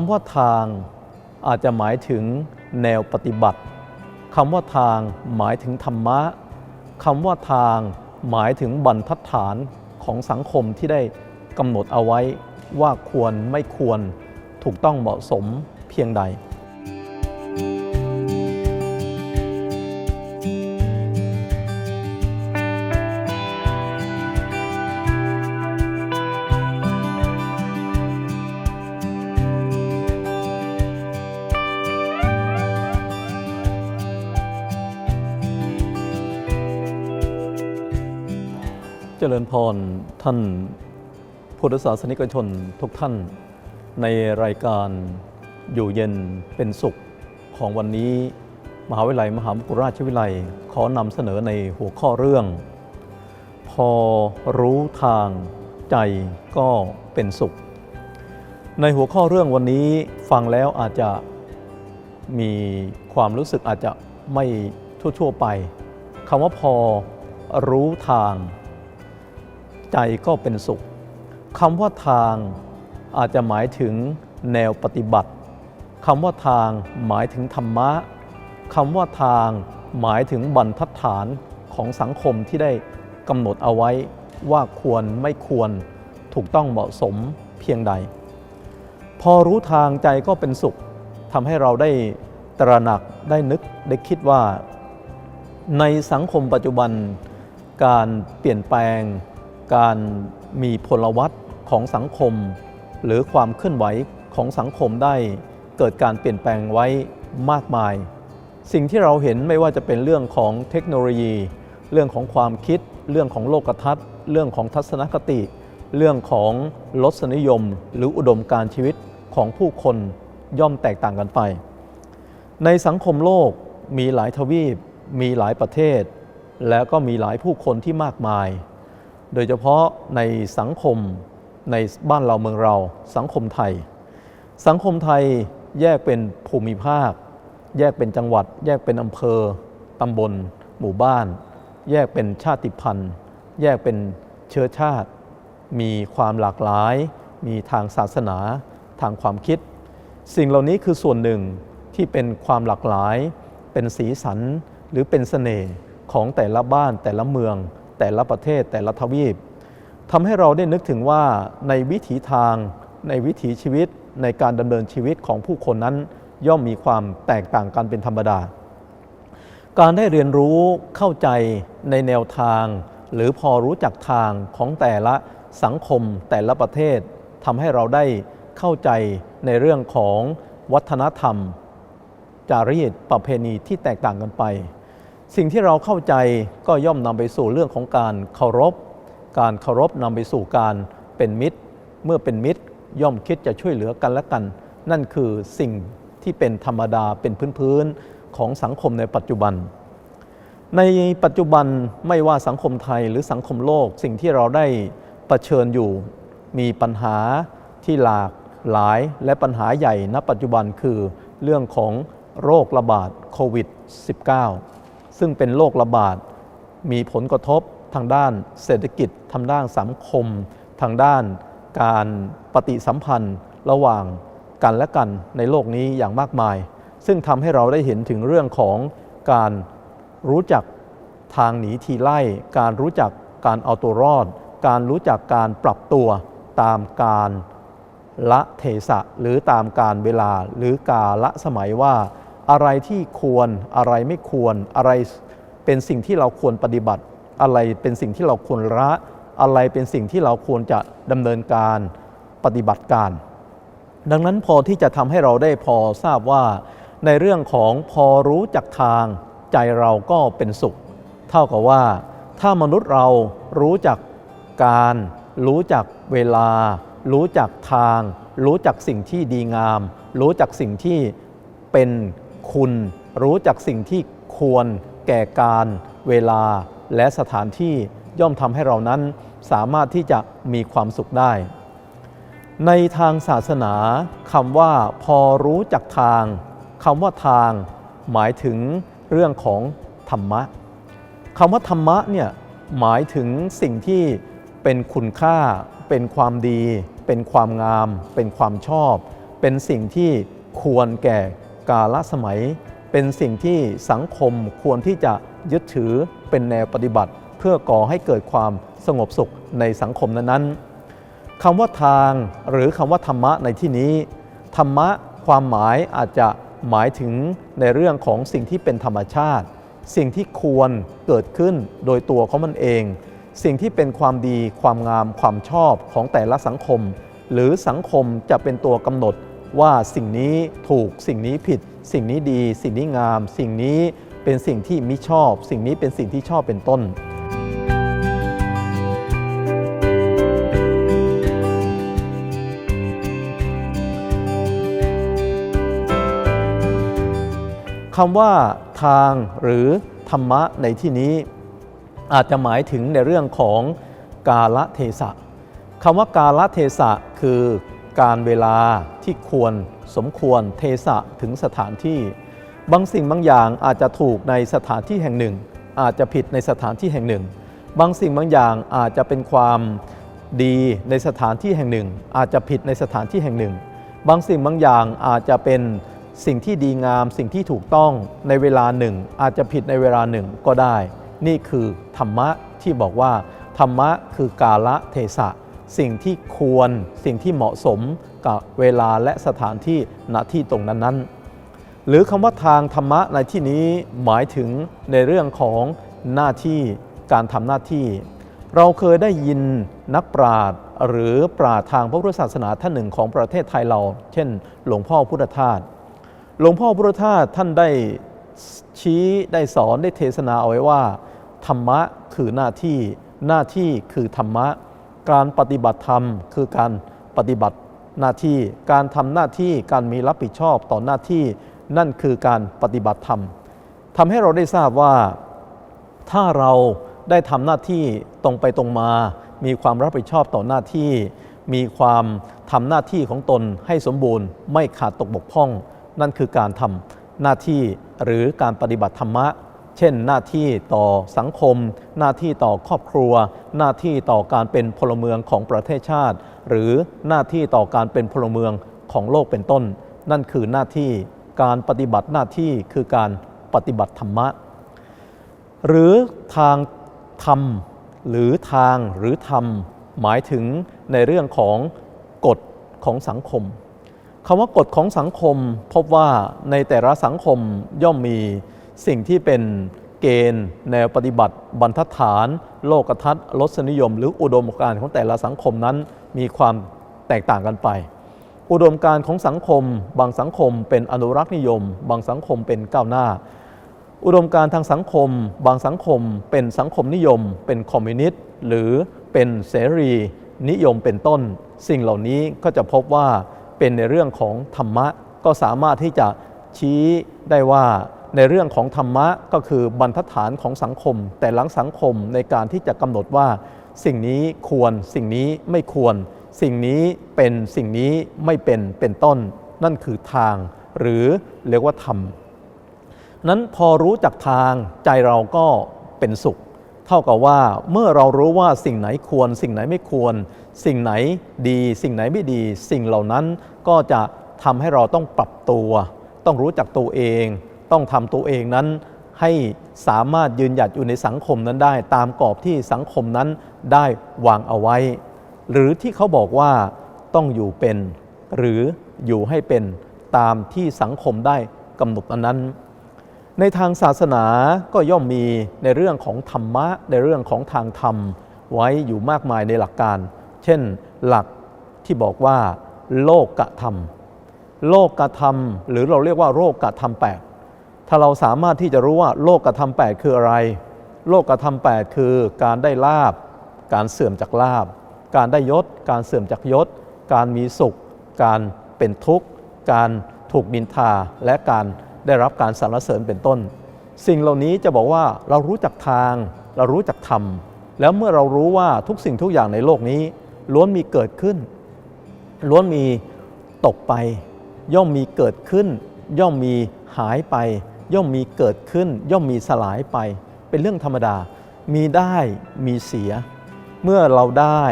ำว่าทางอาจจะหมายถึงแนวปฏิบัติคำว่าทางหมายถึงธรรมะคำว่าทางหมายถึงบรรทัดฐานของสังคมที่ได้กำหนดเอาไว้ว่าควรไม่ควรถูกต้องเหมาะสมเพียงใด จริญพรท่านพุทธศาสนิกชนทุกท่าน ในรายการอยู่เย็นเป็นสุขของวันนี้ มหาวิทยาลัยมหามกุฏราชวิทยาลัยขอนำเสนอในหัวข้อเรื่อง พอรู้ทางใจก็เป็นสุข ในหัวข้อเรื่องวันนี้ฟังแล้วอาจจะมีความรู้สึกอาจจะไม่ทั่วๆไปคำว่าพอรู้ทาง ใจก็เป็นสุขคำว่าทางอาจจะหมายถึงแนวปฏิบัติคำว่าทางหมายถึงธรรมะคำว่าทางหมายถึงบรรทัดฐานของสังคมที่ได้กำหนดเอาไว้ว่าควรไม่ควรถูกต้องเหมาะสมเพียงใด พอรู้ทางใจก็เป็นสุขทำให้เราได้ตระหนักได้นึกได้คิดว่า ในสังคมปัจจุบันการเปลี่ยนแปลง การมีพลวัตของสังคม หรือความเคลื่อนไหวของสังคมได้เกิดการเปลี่ยนแปลงไว้มากมาย สิ่งที่เราเห็นไม่ว่าจะเป็นเรื่องของเทคโนโลยี เรื่องของความคิด เรื่องของโลกทัศน์ เรื่องของทัศนคติ เรื่องของรสนิยม หรืออุดมการชีวิตของผู้คนย่อมแตกต่างกันไป ในสังคมโลกมีหลายทวีป มีหลายประเทศ แล้วก็มีหลายผู้คนที่มากมาย โดยเฉพาะในสังคมในบ้านเราเมืองเราสังคมไทย สังคมไทยแยกเป็นภูมิภาค แยกเป็นจังหวัด แยกเป็นอำเภอ ตำบล หมู่บ้าน แยกเป็นชาติพันธุ์ แยกเป็นเชื้อชาติ มีความหลากหลาย มีทางศาสนา ทางความคิด สิ่งเหล่านี้คือส่วนหนึ่งที่เป็นความหลากหลาย เป็นสีสันหรือเป็นเสน่ห์ของแต่ละบ้านแต่ละเมือง แต่ละประเทศแต่ละทวีปทำให้เราได้นึกถึงว่าในวิถีทาง ในวิถีชีวิตในการดำเนินชีวิตของผู้คนนั้น ย่อมมีความแตกต่างกันเป็นธรรมดา การได้เรียนรู้เข้าใจในแนวทาง หรือพอรู้จักทางของแต่ละสังคมแต่ละประเทศทำให้เราได้เข้าใจในเรื่องของวัฒนธรรม จารีตประเพณีที่แตกต่างกันไป สิ่งที่เราเข้าใจก็ย่อมนำไปสู่เรื่องของการเคารพ การเคารพนำไปสู่การเป็นมิตร เมื่อเป็นมิตรย่อมคิดจะช่วยเหลือกันและกัน นั่นคือสิ่งที่เป็นธรรมดาเป็นพื้นๆของสังคมในปัจจุบัน ในปัจจุบันไม่ว่าสังคมไทยหรือสังคมโลก สิ่งที่เราได้เผชิญอยู่ มีปัญหาที่หลากหลายและปัญหาใหญ่ณปัจจุบันคือเรื่องของโรคระบาดโควิด -19 ซึ่งเป็นโรคระบาด มีผลกระทบทางด้านเศรษฐกิจทางด้านสังคม ทางด้านการปฏิสัมพันธ์ระหว่างกันและกันในโลกนี้อย่างมากมาย ซึ่งทำให้เราได้เห็นถึงเรื่องของการรู้จักทางหนีทีไล่ การรู้จักการเอาตัวรอด การรู้จักการปรับตัวตามการละเทศะหรือตามการเวลาหรือกาละสมัยว่า อะไรที่ควรอะไรไม่ควร อะไรเป็นสิ่งที่เราควรปฏิบัติ อะไรเป็นสิ่งที่เราควรละอะไรเป็นสิ่งที่เราควรจะดำเนินการปฏิบัติการ ดังนั้นพอที่จะทำให้เราได้พอทราบว่า ในเรื่องของพอรู้จักทาง ใจเราก็เป็นสุข เท่ากับว่า ถ้ามนุษย์เรารู้จักการ รู้จักเวลา รู้จักทาง รู้จักสิ่งที่ดีงาม รู้จักสิ่งที่เป็น คุณรู้จักสิ่งที่ควรแก่การเวลาและสถานที่ย่อมทำให้เรานั้นสามารถที่จะมีความสุขได้ ในทางศาสนาคำว่าพอรู้จักทางคำว่าทาง หมายถึงเรื่องของธรรมะคำว่าธรรมะเนี่ยหมายถึงสิ่งที่เป็นคุณค่า เป็นความดี เป็นความงาม เป็นความชอบ เป็นสิ่งที่ควรแก่ กาลสมัย เป็นสิ่งที่สังคมควรที่จะยึดถือเป็นแนวปฏิบัติ เพื่อก่อให้เกิดความสงบสุขในสังคมนั้นๆคำว่าทางหรือคำว่าธรรมะในที่นี้ ธรรมะความหมายอาจจะหมายถึงในเรื่องของสิ่งที่เป็นธรรมชาติ สิ่งที่ควรเกิดขึ้นโดยตัวของมันเอง สิ่งที่เป็นความดีความงามความชอบของแต่ละสังคม หรือสังคมจะเป็นตัวกำหนด ว่าสิ่งนี้ถูกสิ่งนี้ผิด สิ่งนี้ดี สิ่งนี้งาม สิ่งนี้เป็นสิ่งที่มิชอบ สิ่งนี้เป็นสิ่งที่ชอบเป็นต้น คำว่าทางหรือธรรมะในที่นี้ อาจจะหมายถึงในเรื่องของกาลเทศะคำว่ากาลเทศะคือ การเวลาที่ควรสมควรเทศะถึงสถานที่ บางสิ่งบางอย่างอาจจะถูกในสถานที่แห่งหนึ่ง อาจจะผิดในสถานที่แห่งหนึ่ง บางสิ่งบางอย่างอาจจะเป็นความดีในสถานที่แห่งหนึ่ง อาจจะผิดในสถานที่แห่งหนึ่ง บางสิ่งบางอย่างอาจจะเป็นสิ่งที่ดีงาม สิ่งที่ถูกต้องในเวลาหนึ่ง อาจจะผิดในเวลาหนึ่งก็ได้ นี่คือธรรมะที่บอกว่า ธรรมะคือกาละเทศะ สิ่งที่ควรสิ่งที่เหมาะสมกับเวลาและสถานที่ณที่ตรงนั้นๆ หรือคำว่าทางธรรมะในที่นี้หมายถึงในเรื่องของหน้าที่การทำหน้าที่ เราเคยได้ยินนักปราชญ์หรือปราชญ์ทางพระพุทธศาสนาท่านหนึ่งของประเทศไทยเรา เช่น หลวงพ่อพุทธทาสหลวงพ่อพุทธทาสท่านได้ชี้ได้สอนได้เทศนาเอาไว้ว่า ธรรมะคือหน้าที่ หน้าที่คือธรรมะ การปฏิบัติธรรม คือการปฏิบัติหน้าที่ การทำหน้าที่การมีรับผิดชอบต่อหน้าที่ นั่นคือการปฏิบัติธรรมทำให้เราได้ทราบว่า ถ้าเราได้ทำหน้าที่ตรงไปตรงมา มีความรับผิดชอบต่อหน้าที่ มีความทำหน้าที่ของตนให้สมบูรณ์ ไม่ขาดตกบกพร่อง นั่นคือการทำหน้าที่หรือการปฏิบัติธรรมะ เช่น หน้าที่ต่อสังคม หน้าที่ต่อครอบครัว หน้าที่ต่อการเป็นพลเมืองของประเทศชาติ หรือหน้าที่ต่อการเป็นพลเมืองของโลกเป็นต้น นั่นคือหน้าที่การปฏิบัติหน้าที่คือการปฏิบัติธรรมะ หรือทางธรรม หรือทางหรือธรรม หมายถึงในเรื่องของกฎของสังคมคำว่ากฎของสังคมพบว่าในแต่ละสังคมย่อมมี สิ่งที่เป็นเกณฑ์ แนวปฏิบัติ บรรทัดฐาน โลกทัศน์รสนิยม หรืออุดมการณ์ของแต่ละสังคมนั้นมีความแตกต่างกันไป อุดมการณ์ของสังคม บางสังคมเป็นอนุรักษ์นิยม บางสังคมเป็นก้าวหน้า อุดมการณ์ทางสังคม บางสังคมเป็นสังคมนิยม เป็นคอมมิวนิสต์หรือเป็นเสรี นิยมเป็นต้น สิ่งเหล่านี้ก็จะพบว่าเป็นในเรื่องของธรรมะก็สามารถที่จะชี้ได้ว่า ในเรื่องของธรรมะก็คือบรรทัดฐานของสังคม แต่หลังสังคมในการที่จะกำหนดว่า สิ่งนี้ควรสิ่งนี้ไม่ควร สิ่งนี้เป็นสิ่งนี้ไม่เป็นเป็นต้น นั่นคือทาง หรือเรียกว่าธรรมนั้นพอรู้จักทางใจเราก็เป็นสุข เท่ากับว่าเมื่อเรารู้ว่าสิ่งไหนควร สิ่งไหนไม่ควร สิ่งไหนดี สิ่งไหนไม่ดี สิ่งเหล่านั้นก็จะทำให้เราต้องปรับตัว ต้องรู้จักตัวเอง ต้องทำตัวเองนั้นให้สามารถยืนหยัดอยู่ในสังคมนั้นได้ ตามกรอบที่สังคมนั้นได้วางเอาไว้ หรือที่เขาบอกว่าต้องอยู่เป็น หรืออยู่ให้เป็นตามที่สังคมได้กำหนดอันนั้น ในทางศาสนาก็ย่อมมีในเรื่องของธรรมะ ในเรื่องของทางธรรม ไว้อยู่มากมายในหลักการ เช่นหลักที่บอกว่า โลกกะธรรม โลกกะธรรม หรือเราเรียกว่าโลกกะธรรมแปด ถ้าเราสามารถที่จะรู้ว่าโลกกระธรรมแปดคืออะไร โลกกระธรรมแปดคือการได้ลาบ การเสื่อมจากลาบ การได้ยศ การเสื่อมจากยศ การมีสุข การเป็นทุกข์ การถูกนินทา และการได้รับการสรรเสริญเป็นต้น สิ่งเหล่านี้จะบอกว่าเรารู้จักทาง เรารู้จักธรรม แล้วเมื่อเรารู้ว่าทุกสิ่งทุกอย่างในโลกนี้ ล้วนมีเกิดขึ้น ล้วนมีตกไป ย่อมมีเกิดขึ้น ย่อมมีหายไป ย่อมมีเกิดขึ้น ย่อมมีสลายไป เป็นเรื่องธรรมดา มีได้มีเสีย เมื่อเราได้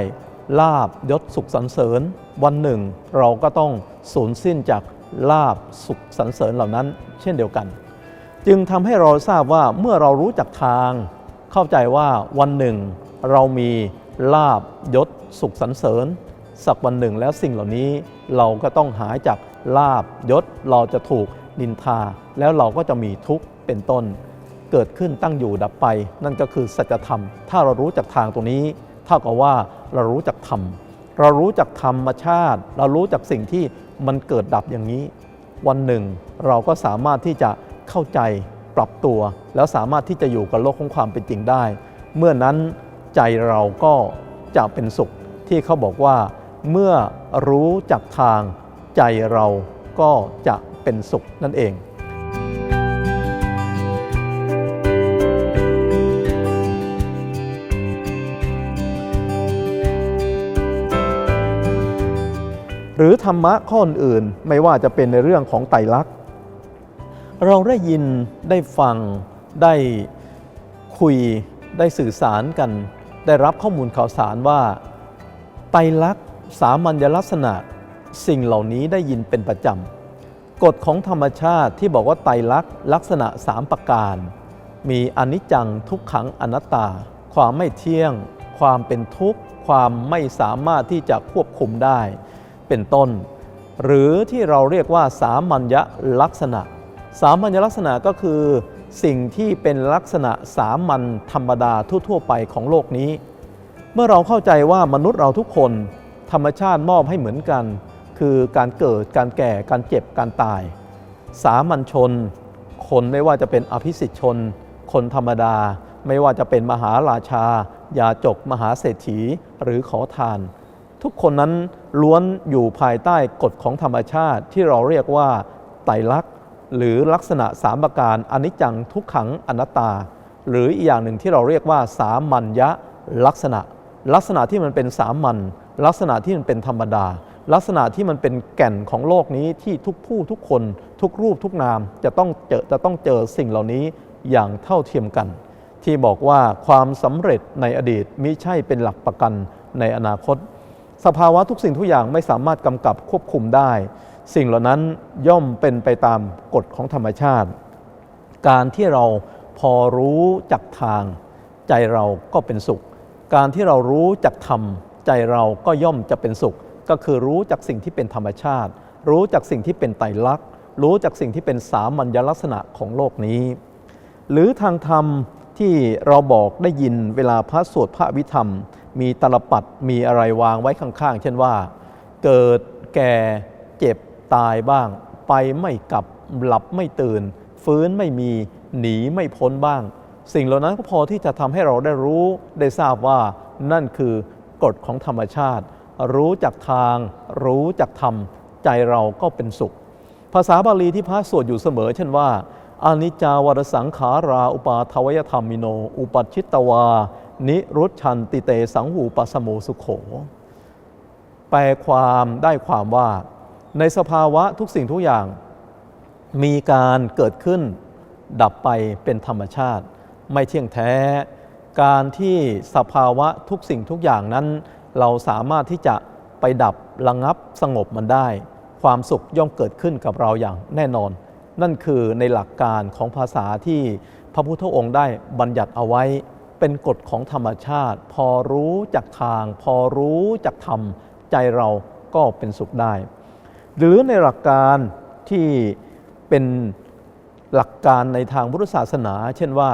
ลาบยศสุขสรรเสริญ วันหนึ่ง เราก็ต้องสูญสิ้นจากลาบสุขสรรเสริญเหล่านั้น เช่นเดียวกัน จึงทำให้เราทราบว่าเมื่อเรารู้จักทาง เข้าใจว่าวันหนึ่ง เรามีลาบยศสุขสรรเสริญ สักวันหนึ่งแล้วสิ่งเหล่านี้เราก็ต้องหายจากลาบยศเราจะถูกนินทา แล้วเราก็จะมีทุกข์เป็นต้น เกิดขึ้นตั้งอยู่ดับไป นั่นก็คือสัจธรรม ถ้าเรารู้จักทางตรงนี้เท่ากับว่าเรารู้จักธรรม เรารู้จักธรรมชาติ เรารู้จักสิ่งที่มันเกิดดับอย่างนี้ วันหนึ่งเราก็สามารถที่จะเข้าใจปรับตัว แล้วสามารถที่จะอยู่กับโลกของความเป็นจริงได้ เมื่อนั้นใจเราก็จะเป็นสุขที่เขาบอกว่า เมื่อรู้จักทางใจเราก็จะเป็นสุขนั่นเอง หรือธรรมะข้ออื่นไม่ว่าจะเป็นในเรื่องของไตรลักษณ์เราได้ยินได้ฟังได้คุยได้สื่อสารกัน ได้รับข้อมูลข่าวสารว่าไตรลักษณ์สามัญลักษณะ สิ่งเหล่านี้ได้ยินเป็นประจำกฎของธรรมชาติที่บอกว่าไตรลักษณ์ลักษณะสามประการ มีอนิจจังทุกขังอนัตตา ความไม่เที่ยง ความเป็นทุกข์ ความไม่สามารถที่จะควบคุมได้ เป็นต้น หรือที่เราเรียกว่าสามัญลักษณะ สามัญลักษณะก็คือ สิ่งที่เป็นลักษณะสามัญธรรมดาทั่ว ๆ ไปของโลกนี้ เมื่อเราเข้าใจว่ามนุษย์เราทุกคน ธรรมชาติมอบให้เหมือนกัน คือการเกิดการแก่การเจ็บการตาย สามัญชน คนไม่ว่าจะเป็นอภิสิทธิชน คนธรรมดา ไม่ว่าจะเป็นมหาราชายาจกมหาเศรษฐีหรือขอทาน ทุกคนนั้นล้วนอยู่ภายใต้กฎของธรรมชาติที่เราเรียกว่าไตรลักษณ์หรือลักษณะสามประการอนิจจังทุกขังอนัตตา หรืออีกอย่างหนึ่งที่เราเรียกว่า สามัญญลักษณะ ลักษณะที่มันเป็นสามัญลักษณะที่มันเป็นธรรมดา ลักษณะที่มันเป็นแก่นของโลกนี้ที่ทุกผู้ทุกคน ทุกรูปทุกนาม จะต้องเจอจะต้องเจอสิ่งเหล่านี้อย่างเท่าเทียมกัน ที่บอกว่าความสำเร็จในอดีตมิใช่เป็นหลักประกันในอนาคต สภาวะทุกสิ่งทุกอย่างไม่สามารถกำกับควบคุมได้ สิ่งเหล่านั้นย่อมเป็นไปตามกฎของธรรมชาติ การที่เราพอรู้จักทาง ใจเราก็เป็นสุข การที่เรารู้จักธรรมใจเราก็ย่อมจะเป็นสุข ก็คือรู้จักสิ่งที่เป็นธรรมชาติ รู้จักสิ่งที่เป็นไตรลักษณ์ รู้จักสิ่งที่เป็นสามัญลักษณะของโลกนี้ หรือทางธรรมที่เราบอกได้ยินเวลาพระสวดพระวิธรรม มีตลปัดมีอะไรวางไว้ข้างๆ เช่นว่า เกิดแก่เจ็บตายบ้าง ไปไม่กลับหลับไม่ตื่น ฟื้นไม่มีหนีไม่พ้นบ้าง สิ่งเหล่านั้นก็พอที่จะทำให้เราได้รู้ได้ทราบว่านั่นคือกฎของธรรมชาติ รู้จักทาง รู้จักธรรม ใจเราก็เป็นสุข ภาษาบาลีที่พระสวดอยู่เสมอ เช่นว่าอานิจจาวรสังขารา อุปาทวยธรรมมิโน อุปัชชิตวา นิรุชันติเตสังหูปัสโมสุขโข แปลความได้ความว่า ในสภาวะทุกสิ่งทุกอย่าง มีการเกิดขึ้น ดับไปเป็นธรรมชาติ ไม่เที่ยงแท้ การที่สภาวะทุกสิ่งทุกอย่างนั้น เราสามารถที่จะไปดับระงับสงบมันได้ ความสุขย่อมเกิดขึ้นกับเราอย่างแน่นอน นั่นคือในหลักการของภาษาที่พระพุทธองค์ได้บัญญัติเอาไว้ เป็นกฎของธรรมชาติ พอรู้จักทาง พอรู้จักธรรม ใจเราก็เป็นสุขได้ หรือในหลักการที่เป็นหลักการในทางพุทธศาสนา เช่นว่า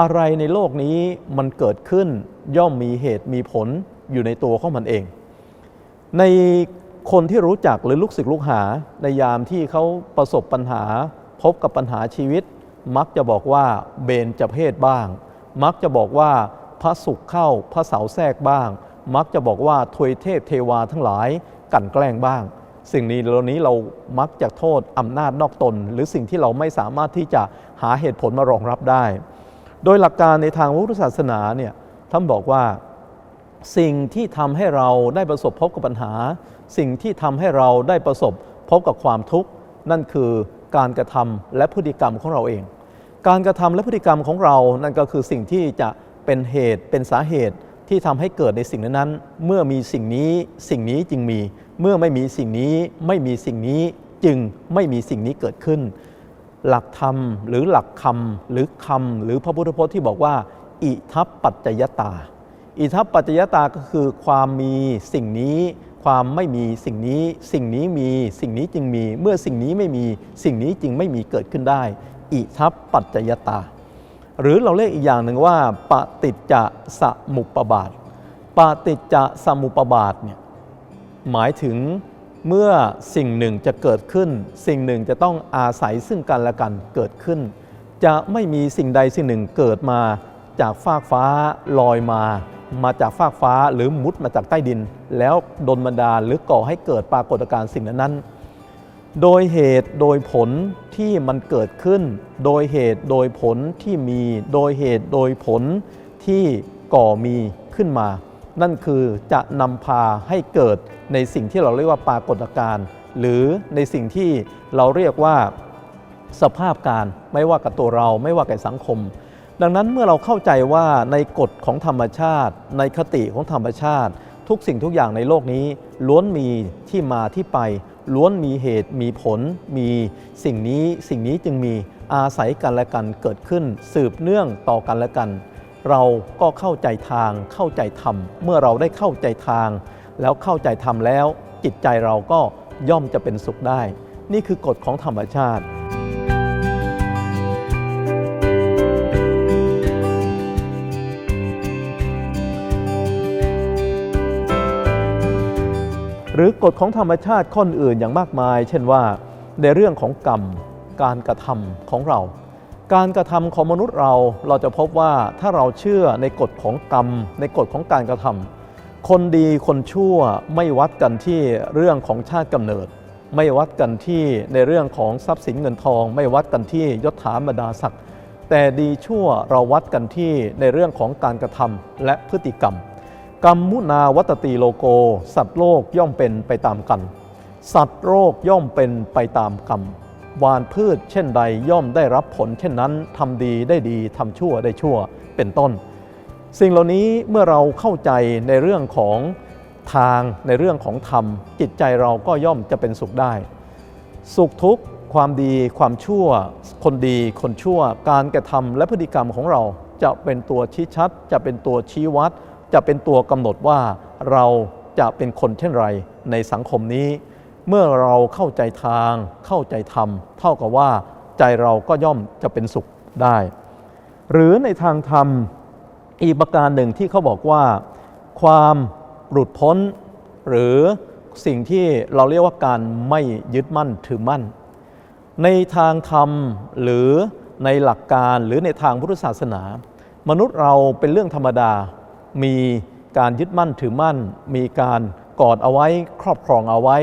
อะไรในโลกนี้มันเกิดขึ้นย่อมมีเหตุมีผลอยู่ในตัวของมันเอง ในคนที่รู้จักหรือลูกศิษย์ลูกหา ในยามที่เขาประสบปัญหา พบกับปัญหาชีวิต มักจะบอกว่าเบนจะเพศบ้าง มักจะบอกว่าพระสุขเข้าพระเสาแทรกบ้าง มักจะบอกว่าทวยเทพเทวาทั้งหลายกลันแกล้งบ้าง สิ่งนี้เหล่านี้เรามักจะโทษอำนาจนอกตน หรือสิ่งที่เราไม่สามารถที่จะหาเหตุผลมารองรับได้ โดยหลักการในทางพุทธศาสนาเนี่ยท่านบอกว่าสิ่งที่ทำให้เราได้ประสบพบกับปัญหา สิ่งที่ทำให้เราได้ประสบพบกับความทุกข์ นั่นคือการกระทำและพฤติกรรมของเราเอง การกระทำและพฤติกรรมของเรานั่นก็คือสิ่งที่จะเป็นเหตุเป็นสาเหตุที่ทำให้เกิดในสิ่งนั้นๆ เมื่อมีสิ่งนี้สิ่งนี้จึงมี เมื่อไม่มีสิ่งนี้ไม่มีสิ่งนี้จึงไม่มีสิ่งนี้เกิดขึ้น หลักธรรมหรือหลักคำหรือคำหรือพระพุทธพจน์ที่บอกว่า อิทัปปัจจยตา อิทัปปัจจยตาก็คือความมีสิ่งนี้ ความไม่มีสิ่งนี้ สิ่งนี้มี สิ่งนี้จึงมี เมื่อสิ่งนี้ไม่มี สิ่งนี้จึงไม่มีเกิดขึ้นได้ อิทัปปัจจยตา หรือเราเรียกอีกอย่างหนึ่งว่าปฏิจจสมุปบาทปฏิจจสมุปบาทเนี่ยหมายถึงเมื่อสิ่งหนึ่งจะเกิดขึ้น สิ่งหนึ่งจะต้องอาศัยซึ่งกันและกันเกิดขึ้น จะไม่มีสิ่งใดสิ่งหนึ่งเกิดมาจากฟากฟ้าลอยมา มาจากฟากฟ้าหรือมุดมาจากใต้ดิน แล้วดนบันดาลหรือก่อให้เกิดปรากฏการณ์สิ่งนั้นๆ โดยเหตุโดยผลที่มันเกิดขึ้น โดยเหตุโดยผลที่มี โดยเหตุโดยผลที่ก่อมีขึ้นมา นั่นคือจะนำพาให้เกิดในสิ่งที่เราเรียกว่าปรากฏการณ์หรือในสิ่งที่เราเรียกว่าสภาพการไม่ว่ากับตัวเราไม่ว่ากับสังคม ดังนั้นเมื่อเราเข้าใจว่าในกฎของธรรมชาติ ในคติของธรรมชาติ ทุกสิ่งทุกอย่างในโลกนี้ ล้วนมีที่มาที่ไป ล้วนมีเหตุมีผล มีสิ่งนี้สิ่งนี้จึงมีอาศัยกันและกันเกิดขึ้น สืบเนื่องต่อกันและกัน เราก็เข้าใจทางเข้าใจธรรม เมื่อเราได้เข้าใจทาง แล้วเข้าใจธรรมแล้ว จิตใจเราก็ย่อมจะเป็นสุขได้ นี่คือกฎของธรรมชาติ หรือกฎของธรรมชาติข้ออื่นอย่างมากมาย เช่นว่า ในเรื่องของกรรมการกระทำของเรา การกระทำของมนุษย์เราเราจะพบว่าถ้าเราเชื่อในกฎของกรรม ในกฎของการกระทำคนดีคนชั่วไม่วัดกันที่เรื่องของชาติกำเนิด ไม่วัดกันที่ในเรื่องของทรัพย์สินเงินทอง ไม่วัดกันที่ยศถาบรรดาศักดิ์แต่ดีชั่วเราวัดกันที่ในเรื่องของการกระทำและพฤติกรรม กรรมมุนาวัตตีโลโก สัตว์โลกย่อมเป็นไปตามกันสัตว์โลกย่อมเป็นไปตามกรรมวานพืชเช่นใดย่อมได้รับผล เช่นนั้นทำดีได้ดีทำชั่วได้ชั่วเป็นต้น สิ่งเหล่านี้เมื่อเราเข้าใจในเรื่องของทางในเรื่องของธรรม จิตใจเราก็ย่อมจะเป็นสุขได้ สุขทุกข์ความดีความชั่ว คนดีคนชั่ว การกระทำและพฤติกรรมของเราจะเป็นตัวชี้ชัด จะเป็นตัวชี้วัด จะเป็นตัวกำหนดว่าเราจะเป็นคนเช่นไรในสังคมนี้ เมื่อเราเข้าใจทาง เข้าใจธรรม เท่ากับว่าใจเราก็ย่อมจะเป็นสุขได้ หรือในทางธรรมอีกประการหนึ่งที่เขาบอกว่า ความหลุดพ้น หรือสิ่งที่เราเรียกว่าการไม่ยึดมั่นถือมั่น ในทางธรรมหรือในหลักการหรือในทางพุทธศาสนา มนุษย์เราเป็นเรื่องธรรมดา มีการยึดมั่นถือมั่น มีการกอดเอาไว้ ครอบครองเอาไว้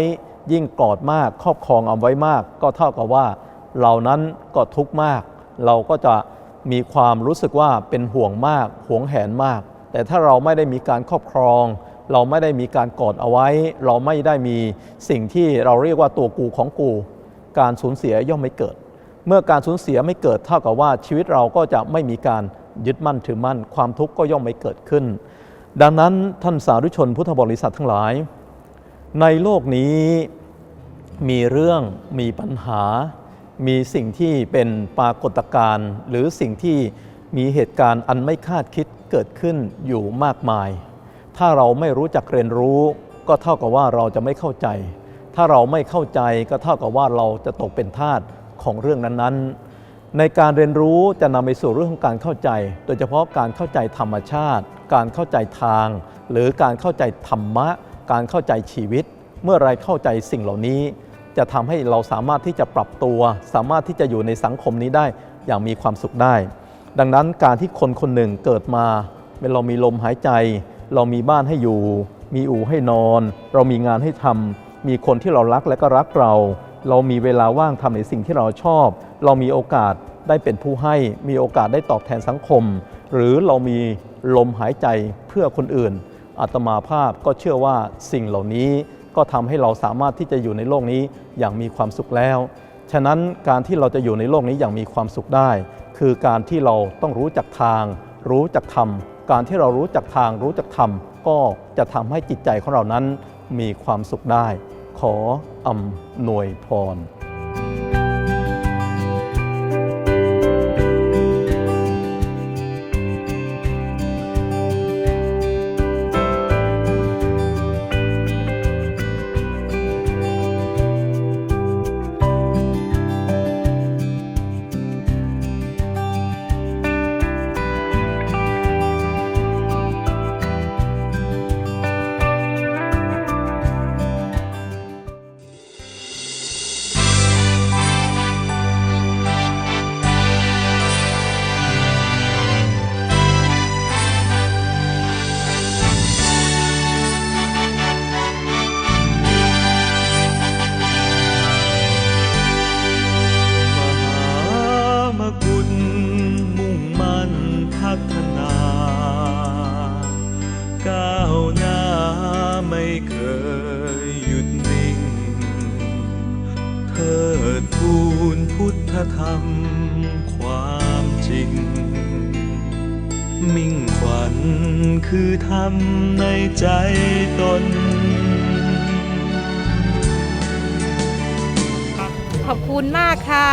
ยิ่งกอดมาก ครอบครองเอาไว้มาก ก็เท่ากับว่าเหล่านั้นก็ทุกข์มาก เราก็จะมีความรู้สึกว่าเป็นห่วงมากห่วงแหนมาก แต่ถ้าเราไม่ได้มีการครอบครอง เราไม่ได้มีการกอดเอาไว้ เราไม่ได้มีสิ่งที่เราเรียกว่าตัวกูของกู การสูญเสียย่อมไม่เกิด เมื่อการสูญเสียไม่เกิดเท่ากับว่าชีวิตเราก็จะไม่มีการ ยึดมั่นถือมั่น ความทุกข์ก็ย่อมไม่เกิดขึ้น ดังนั้นท่านสาธุชนพุทธบริษัททั้งหลาย ในโลกนี้มีเรื่องมีปัญหา มีสิ่งที่เป็นปรากฏการณ์ หรือสิ่งที่มีเหตุการณ์อันไม่คาดคิดเกิดขึ้นอยู่มากมาย ถ้าเราไม่รู้จักเรียนรู้ ก็เท่ากับว่าเราจะไม่เข้าใจ ถ้าเราไม่เข้าใจก็เท่ากับว่าเราจะตกเป็นทาสของเรื่องนั้นๆ ในการเรียนรู้จะนำไปสู่เรื่องของการเข้าใจ โดยเฉพาะการเข้าใจธรรมชาติ การเข้าใจทาง หรือการเข้าใจธรรมะ การเข้าใจชีวิต เมื่อไรเข้าใจสิ่งเหล่านี้ จะทำให้เราสามารถที่จะปรับตัว สามารถที่จะอยู่ในสังคมนี้ได้อย่างมีความสุขได้ ดังนั้นการที่คนคนหนึ่งเกิดมาเป็นเรามีลมหายใจ เรามีบ้านให้อยู่ มีอู่ให้นอน เรามีงานให้ทำมีคนที่เรารักและก็รักเรา เรามีเวลาว่างทำในสิ่งที่เราชอบ เรามีโอกาสได้เป็นผู้ให้ มีโอกาสได้ตอบแทนสังคม หรือเรามีลมหายใจเพื่อคนอื่นอาตมาภาพก็เชื่อว่าสิ่งเหล่านี้ก็ทำให้เราสามารถที่จะอยู่ในโลกนี้อย่างมีความสุขแล้ว ฉะนั้นการที่เราจะอยู่ในโลกนี้อย่างมีความสุขได้ คือการที่เราต้องรู้จักทาง รู้จักธรรม การที่เรารู้จักทางรู้จักธรรม ก็จะทำให้จิตใจของเรานั้นมีความสุขได้ ขออำนวยพร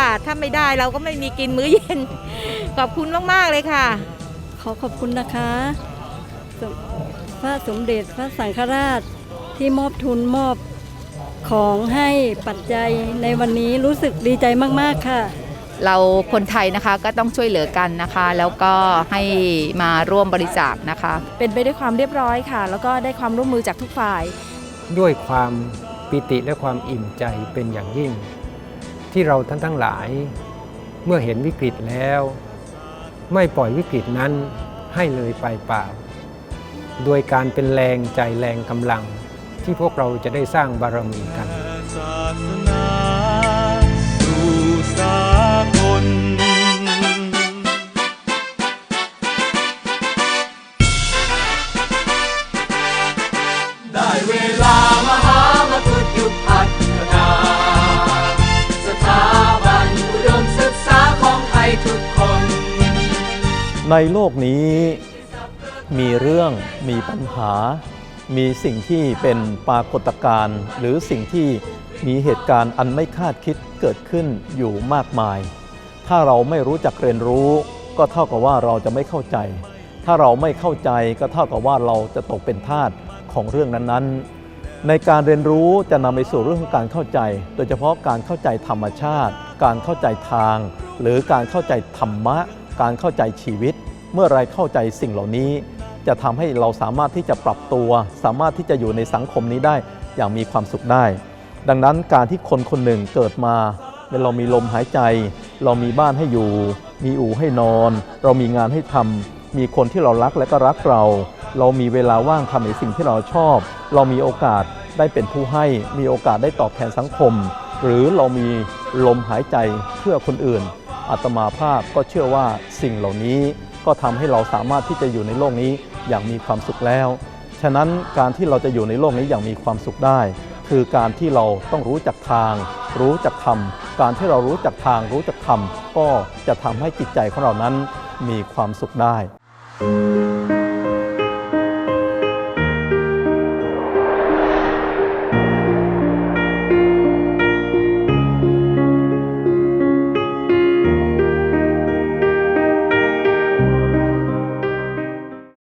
ากค่ะถ้าไม่ได้เราก็ไม่มีกินมื้อเย็น ขอบคุณมาก ๆ เลยค่ะ ขอขอบคุณนะคะสมพระสมเด็จพระสังฆราชที่มอบทุนมอบของให้ปัจจัยในวันนี้รู้สึกดีใจมาก ๆ ค่ะ เราคนไทยนะคะก็ต้องช่วยเหลือกันนะคะ แล้วก็ให้มาร่วมบริจาคนะคะ เป็นไปด้วยความเรียบร้อยค่ะ แล้วก็ได้ความร่วมมือจากทุกฝ่าย ด้วยความปิติและความอิ่มใจเป็นอย่างยิ่ง ที่เราท่านทั้งหลาย เมื่อเห็นวิกฤตแล้ว ไม่ปล่อยวิกฤตนั้นให้เลยไปเปล่า โดยการเป็นแรงใจแรงกำลังที่พวกเราจะได้สร้างบารมีกัน ในโลกนี้มีเรื่องมีปัญหา มีสิ่งที่เป็นปรากฏการณ์ หรือสิ่งที่มีเหตุการณ์อันไม่คาดคิดเกิดขึ้นอยู่มากมาย ถ้าเราไม่รู้จักเรียนรู้ ก็เท่ากับว่าเราจะไม่เข้าใจ ถ้าเราไม่เข้าใจก็เท่ากับว่าเราจะตกเป็นทาสของเรื่องนั้นๆ ในการเรียนรู้จะนำไปสู่เรื่องของการเข้าใจ โดยเฉพาะการเข้าใจธรรมชาติ การเข้าใจทาง หรือการเข้าใจธรรมะ การเข้าใจชีวิต เมื่อไรเข้าใจสิ่งเหล่านี้ จะทำให้เราสามารถที่จะปรับตัว สามารถที่จะอยู่ในสังคมนี้ได้อย่างมีความสุขได้ ดังนั้นการที่คนคนหนึ่งเกิดมาเรามีลมหายใจ เรามีบ้านให้อยู่ มีอู่ให้นอน เรามีงานให้ทำมีคนที่เรารักและก็รักเรา เรามีเวลาว่างทำในสิ่งที่เราชอบ เรามีโอกาสได้เป็นผู้ให้ มีโอกาสได้ตอบแทนสังคม หรือเรามีลมหายใจเพื่อคนอื่น อาตมาภาพก็เชื่อว่าสิ่งเหล่านี้ก็ทำให้เราสามารถที่จะอยู่ในโลกนี้อย่างมีความสุขแล้ว ฉะนั้นการที่เราจะอยู่ในโลกนี้อย่างมีความสุขได้ คือการที่เราต้องรู้จักทาง รู้จักธรรม การที่เรารู้จักทางรู้จักธรรม ก็จะทำให้จิตใจของเรานั้นมีความสุขได้